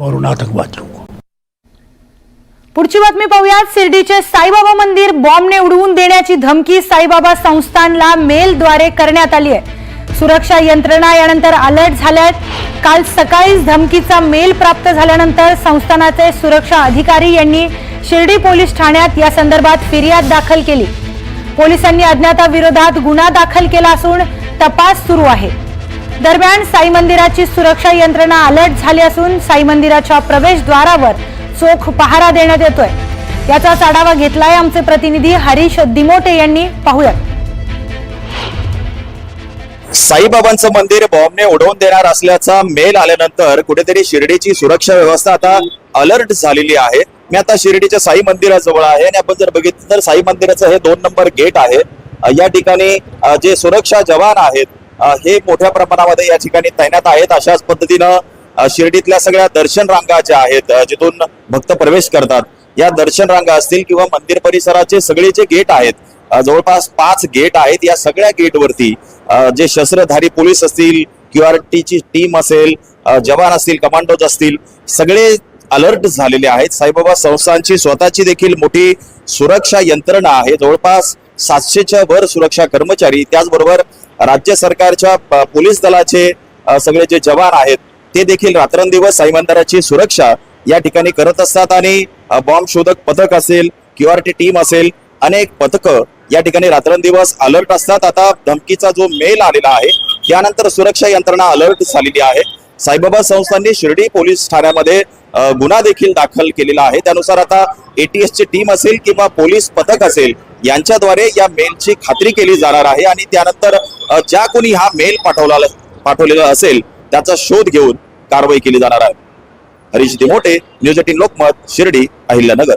और उन आतंकवादियों को। पुढची बातमी पाहूयात. शिर्डीचे साईबाबा मंदिर बॉम्बने उडवून देण्याची धमकी साईबाबा संस्थानला मेलद्वारे करण्यात आली आहे. सुरक्षा यंत्रणा यानंतर अलर्ट झाल्यात. काल सकाळीच धमकीचा मेल प्राप्त झाल्यानंतर संस्थानाचे सुरक्षा अधिकारी यांनी शिर्डी पोलीस ठाण्यात या संदर्भात फिर्याद दाखल केली. पोलिसांनी अज्ञाताविरोधात गुन्हा दाखल केला असून तपास सुरू आहे. दरम्यान साई मंदिराची सुरक्षा यंत्रणा अलर्ट झाली असून साई मंदिराच्या प्रवेशद्वारावर चोख पहारा देण्यात येतोय. याचाच आढावा घेतलाय आमचे प्रतिनिधी हरीश दिमोटे यांनी. पाहूयात. साईबाबांचं मंदिर बॉम्बने उडवून देणार असल्याचा मेल आल्यानंतर कुठेतरी शिर्डीची सुरक्षा व्यवस्था आता अलर्ट झालेली आहे. मी आता शिर्डीच्या साई मंदिराजवळ आहे आणि आपण जर बघितलं तर साई मंदिराचं हे दोन नंबर गेट आहे. या ठिकाणी जे सुरक्षा जवान आहेत हे मोठ्या प्रमाणामध्ये या ठिकाणी तैनात आहेत. अशाच पद्धतीनं शिर्डीतल्या सगळ्या दर्शन रांगा ज्या आहेत जिथून भक्त प्रवेश करतात या दर्शन रांगा असतील किंवा मंदिर परिसराचे सगळे जे गेट आहेत जवळपास पाच गेट आहेत या सगळ्या गेटवरती जे शस्त्रधारी पोलीस असतील क्यू आर टीची टीम असेल जवान असतील कमांडोज असतील सगळे अलर्ट झालेले आहेत. साईबाबा संस्थांची स्वतःची देखील मोठी सुरक्षा यंत्रणा आहे. जवळपास सातशेच्या वर सुरक्षा कर्मचारी त्याचबरोबर राज्य सरकारच्या प- पोलीस दलाचे सगळे जे जवान आहेत ते देखील रात्रंदिवस साई मंदिराची सुरक्षा या ठिकाणी करत असतात आणि बॉम्ब शोधक पथक असेल क्यू आर टी टीम असेल अनेक पथकं या ठिकाणी रात्रंदिवस अलर्ट असतात. आता धमकीचा जो मेल आलेला आहे त्यानंतर सुरक्षा यंत्रणा अलर्ट झालेली आहे. साईबाबा संस्थांनी शिर्डी पोलीस ठाण्यामध्ये गुन्हा देखील दाखल केलेला आहे. त्यानुसार आता एटीएसची टीम असेल किंवा पोलीस पथक असेल यांच्याद्वारे या मेलची खात्री केली जाणार आहे आणि त्यानंतर ज्या कोणी हा मेल पाठवला पाठवलेला असेल त्याचा शोध घेऊन कारवाई केली जाणार आहे. Harish Dimote news eighteen Lokmat Shirdi Ahilyanagar.